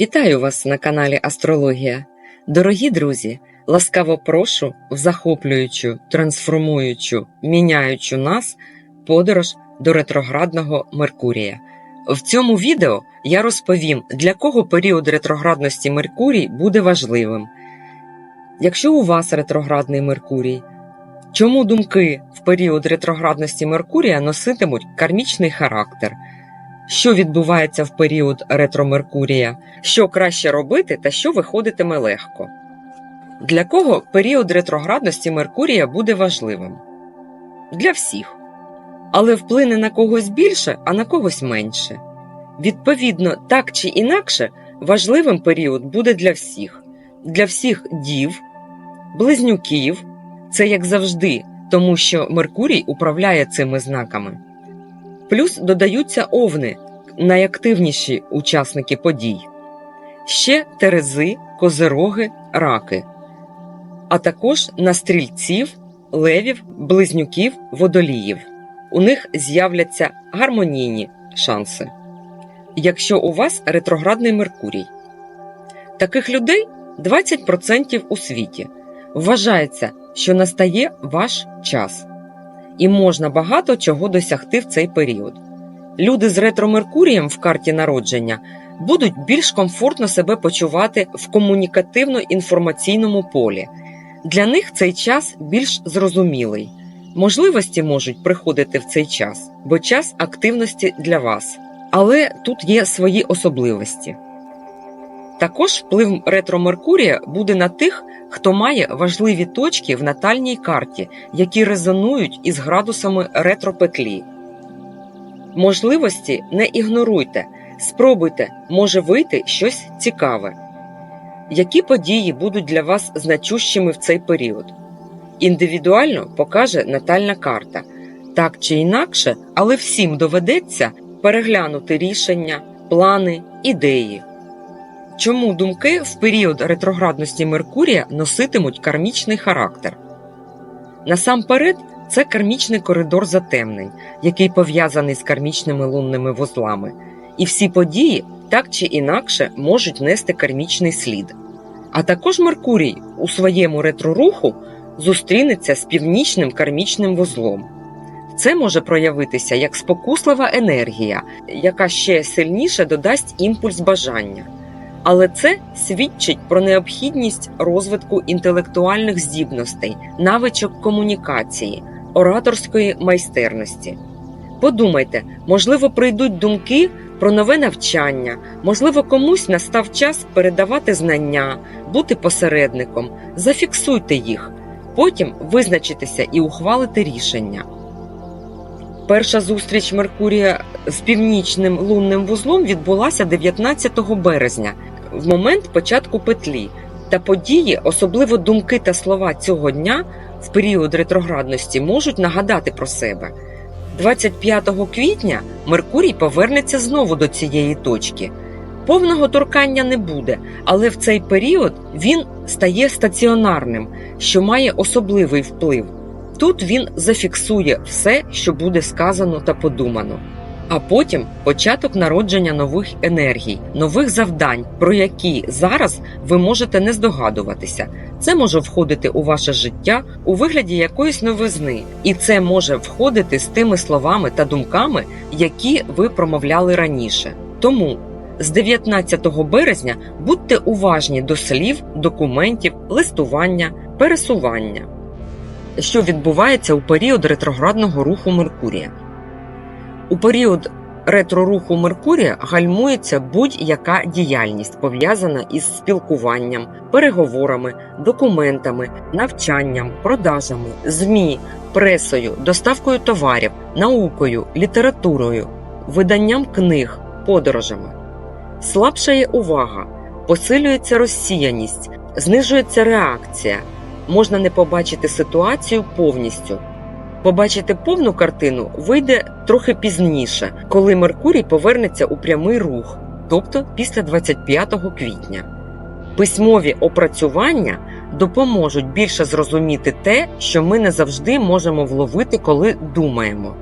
Вітаю вас на каналі Астрологія. Дорогі друзі! Ласкаво прошу в захоплюючу, трансформуючу, міняючу нас подорож до ретроградного Меркурія. В цьому відео я розповім, для кого період ретроградності Меркурій буде важливим. Якщо у вас ретроградний Меркурій, чому думки в період ретроградності Меркурія носитимуть кармічний характер? Що відбувається в період ретро-Меркурія, що краще робити та що виходитиме легко. Для кого період ретроградності Меркурія буде важливим? Для всіх. Але вплине на когось більше, а на когось менше. Відповідно, так чи інакше, важливим період буде для всіх, для всіх дів, близнюків, це як завжди, тому що Меркурій управляє цими знаками. Плюс додаються овни, найактивніші учасники подій, ще терези, козероги, раки, а також на стрільців, левів, близнюків, водоліїв. У них з'являться гармонійні шанси. Якщо у вас ретроградний Меркурій, таких людей 20% у світі. Вважається, що настає ваш час і можна багато чого досягти в цей період. Люди з ретро-Меркурієм в карті народження будуть більш комфортно себе почувати в комунікативно-інформаційному полі. Для них цей час більш зрозумілий. Можливості можуть приходити в цей час, бо час активності для вас. Але тут є свої особливості. Також вплив ретро-Меркурія буде на тих, хто має важливі точки в натальній карті, які резонують із градусами ретропетлі. Можливості не ігноруйте, спробуйте, може вийти щось цікаве. Які події будуть для вас значущими в цей період? Індивідуально покаже натальна карта. Так чи інакше, але всім доведеться переглянути рішення, плани, ідеї. Чому думки в період ретроградності Меркурія носитимуть кармічний характер? Насамперед, це кармічний коридор затемнень, який пов'язаний з кармічними лунними вузлами, і всі події так чи інакше можуть нести кармічний слід. А також Меркурій у своєму ретроруху зустрінеться з північним кармічним вузлом. Це може проявитися як спокуслива енергія, яка ще сильніше додасть імпульс бажання. Але це свідчить про необхідність розвитку інтелектуальних здібностей, навичок комунікації, ораторської майстерності. Подумайте, можливо, прийдуть думки про нове навчання, можливо, комусь настав час передавати знання, бути посередником. Зафіксуйте їх, потім визначитися і ухвалити рішення. Перша зустріч Меркурія з північним лунним вузлом відбулася 19 березня, в момент початку петлі, та події, особливо думки та слова цього дня в період ретроградності, можуть нагадати про себе. 25 квітня Меркурій повернеться знову до цієї точки. Повного торкання не буде, але в цей період він стає стаціонарним, що має особливий вплив. Тут він зафіксує все, що буде сказано та подумано. А потім початок народження нових енергій, нових завдань, про які зараз ви можете не здогадуватися. Це може входити у ваше життя у вигляді якоїсь новизни, і це може входити з тими словами та думками, які ви промовляли раніше. Тому з 19 березня будьте уважні до слів, документів, листування, пересування що відбувається у період ретроградного руху Меркурія. У період ретроруху Меркурія гальмується будь-яка діяльність, пов'язана із спілкуванням, переговорами, документами, навчанням, продажами, ЗМІ, пресою, доставкою товарів, наукою, літературою, виданням книг, подорожами. Слабшає увага, посилюється розсіяність, знижується реакція можна не побачити ситуацію повністю. Побачити повну картину вийде трохи пізніше, коли Меркурій повернеться у прямий рух, тобто після 25 квітня. Письмові опрацювання допоможуть більше зрозуміти те, що ми не завжди можемо вловити, коли думаємо.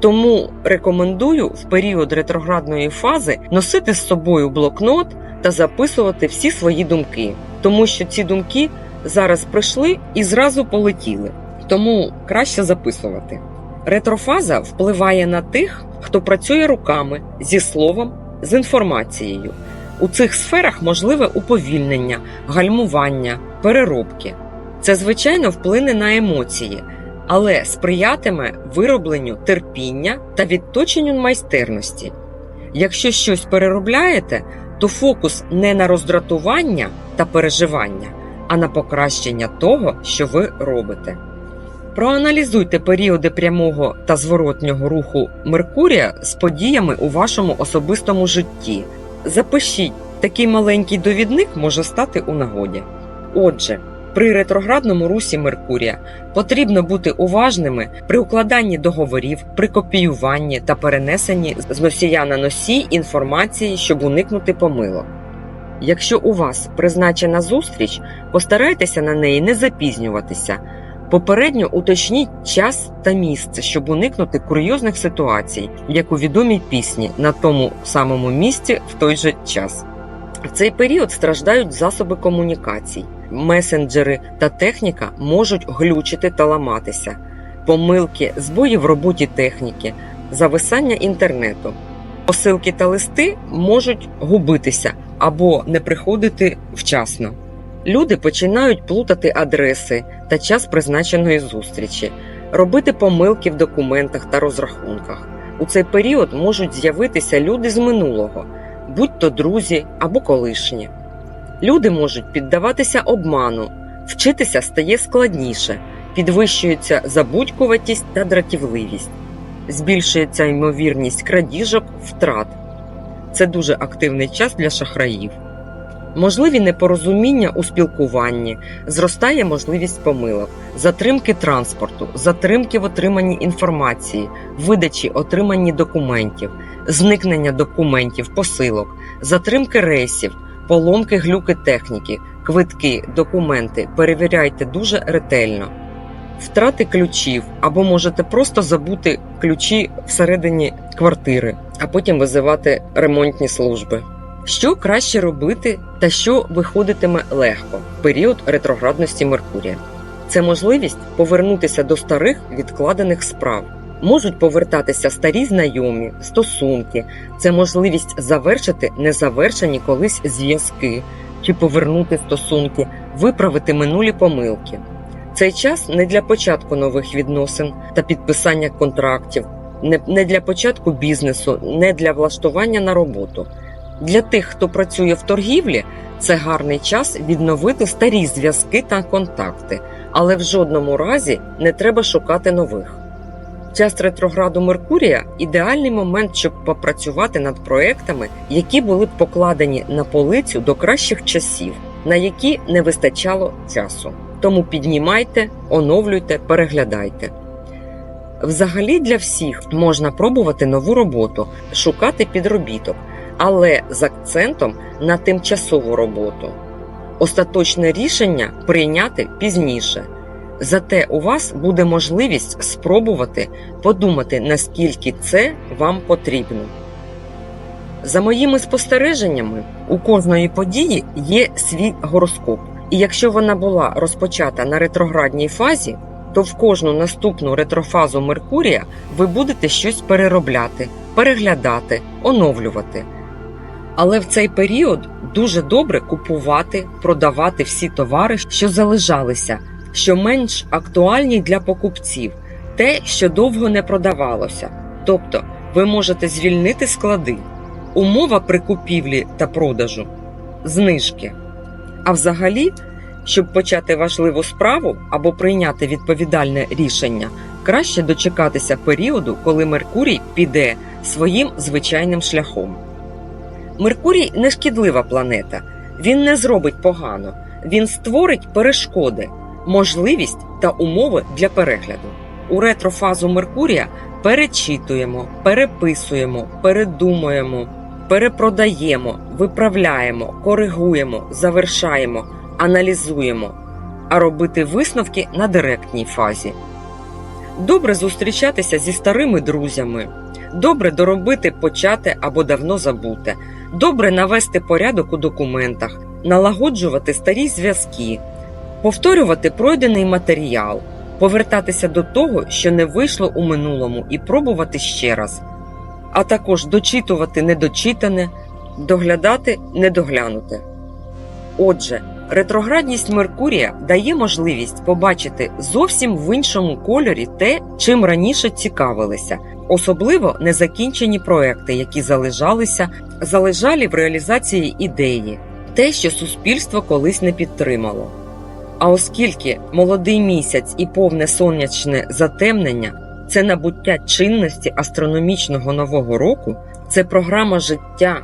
Тому рекомендую в період ретроградної фази носити з собою блокнот та записувати всі свої думки, тому що ці думки зараз прийшли і зразу полетіли. Тому краще записувати. Ретрофаза впливає на тих, хто працює руками, зі словом, з інформацією. У цих сферах можливе уповільнення, гальмування, переробки. Це, звичайно, вплине на емоції, але сприятиме виробленню терпіння та відточенню майстерності. Якщо щось переробляєте, то фокус не на роздратування та переживання, а на покращення того, що ви робите. Проаналізуйте періоди прямого та зворотнього руху Меркурія з подіями у вашому особистому житті. Запишіть, такий маленький довідник може стати у нагоді. Отже, при ретроградному русі Меркурія потрібно бути уважними при укладанні договорів, при копіюванні та перенесенні з носія на носій інформації, щоб уникнути помилок. Якщо у вас призначена зустріч, постарайтеся на неї не запізнюватися. Попередньо уточніть час та місце, щоб уникнути курйозних ситуацій, як у відомій пісні на тому самому місці в той же час. В цей період страждають засоби комунікацій. Месенджери та техніка можуть глючити та ламатися, помилки, збої в роботі техніки, зависання інтернету. Посилки та листи можуть губитися або не приходити вчасно. Люди починають плутати адреси та час призначеної зустрічі, робити помилки в документах та розрахунках. У цей період можуть з'явитися люди з минулого, будь то друзі або колишні. Люди можуть піддаватися обману, вчитися стає складніше, підвищується забудькуватість та дратівливість, збільшується ймовірність крадіжок, втрат. Це дуже активний час для шахраїв. Можливі непорозуміння у спілкуванні, зростає можливість помилок, затримки транспорту, затримки в отриманні інформації, видачі отриманні документів, зникнення документів, посилок, затримки рейсів, поломки глюки техніки, квитки, документи. Перевіряйте дуже ретельно. Втрати ключів. Або можете просто забути ключі всередині квартири, а потім визивати ремонтні служби. Що краще робити та що виходитиме легко в період ретроградності Меркурія? Це можливість повернутися до старих відкладених справ. Можуть повертатися старі знайомі, стосунки, це можливість завершити незавершені колись зв'язки чи повернути стосунки, виправити минулі помилки. Цей час не для початку нових відносин та підписання контрактів, не для початку бізнесу, не для влаштування на роботу. Для тих, хто працює в торгівлі, це гарний час відновити старі зв'язки та контакти, але в жодному разі не треба шукати нових. Час ретрограду Меркурія ідеальний момент, щоб попрацювати над проектами, які були б покладені на полицю до кращих часів, на які не вистачало часу. Тому піднімайте, оновлюйте, переглядайте. Взагалі для всіх можна пробувати нову роботу, шукати підробіток, але з акцентом на тимчасову роботу. Остаточне рішення прийняти пізніше. Зате у вас буде можливість спробувати подумати, наскільки це вам потрібно. За моїми спостереженнями, у кожної події є свій гороскоп, і якщо вона була розпочата на ретроградній фазі, то в кожну наступну ретрофазу Меркурія ви будете щось переробляти, переглядати, оновлювати. Але в цей період дуже добре купувати, продавати всі товари, що залишалися, що менш актуальні для покупців, те, що довго не продавалося. Тобто ви можете звільнити склади. Умова при купівлі та продажу знижки. А взагалі, щоб почати важливу справу або прийняти відповідальне рішення, краще дочекатися періоду, коли Меркурій піде своїм звичайним шляхом. Меркурій не шкідлива планета, він не зробить погано, він створить перешкоди, можливість та умови для перегляду. У ретрофазу Меркурія перечитуємо, переписуємо, передумуємо, перепродаємо, виправляємо, коригуємо, завершаємо, аналізуємо, а робити висновки на директній фазі. добре зустрічатися зі старими друзями, добре доробити почате або давно забуте, добре навести порядок у документах, налагоджувати старі зв'язки, повторювати пройдений матеріал, повертатися до того, що не вийшло у минулому, і пробувати ще раз, а також дочитувати недочитане, доглядати недоглянуте. Отже, ретроградність Меркурія дає можливість побачити зовсім в іншому кольорі те, чим раніше цікавилися, особливо незакінчені проекти, які залежалися, залежалі в реалізації ідеї, те, що суспільство колись не підтримало. А оскільки молодий місяць і повне сонячне затемнення це набуття чинності астрономічного нового року, це програма життя,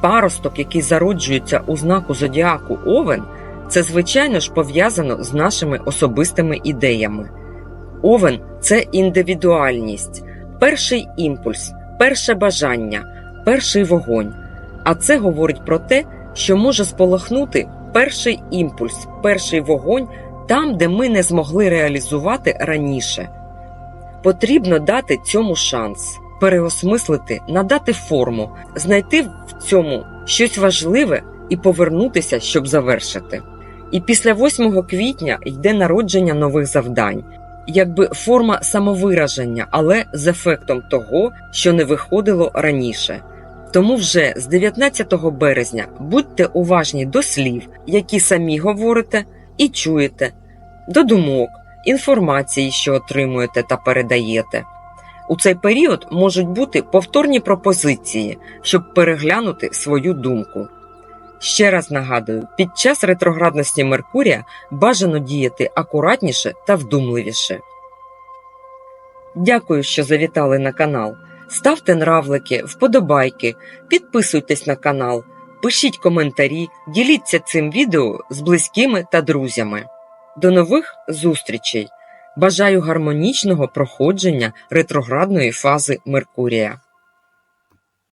паросток, який зароджується у знаку зодіаку Овен, це звичайно ж пов'язано з нашими особистими ідеями. Овен це індивідуальність, перший імпульс, перше бажання, перший вогонь. А це говорить про те, що може сполохнути перший імпульс, перший вогонь там, де ми не змогли реалізувати раніше. Потрібно дати цьому шанс, переосмислити, надати форму, знайти в цьому щось важливе і повернутися, щоб завершити. І після 8 квітня йде народження нових завдань, якби форма самовираження, але з ефектом того, що не виходило раніше. Тому вже з 19 березня будьте уважні до слів, які самі говорите і чуєте, до думок, інформації, що отримуєте та передаєте. У цей період можуть бути повторні пропозиції, щоб переглянути свою думку. Ще раз нагадую, під час ретроградності Меркурія бажано діяти акуратніше та вдумливіше. Дякую, що завітали на канал. Ставте нравлики, вподобайки, підписуйтесь на канал, пишіть коментарі, діліться цим відео з близькими та друзями. До нових зустрічей! Бажаю гармонічного проходження ретроградної фази Меркурія.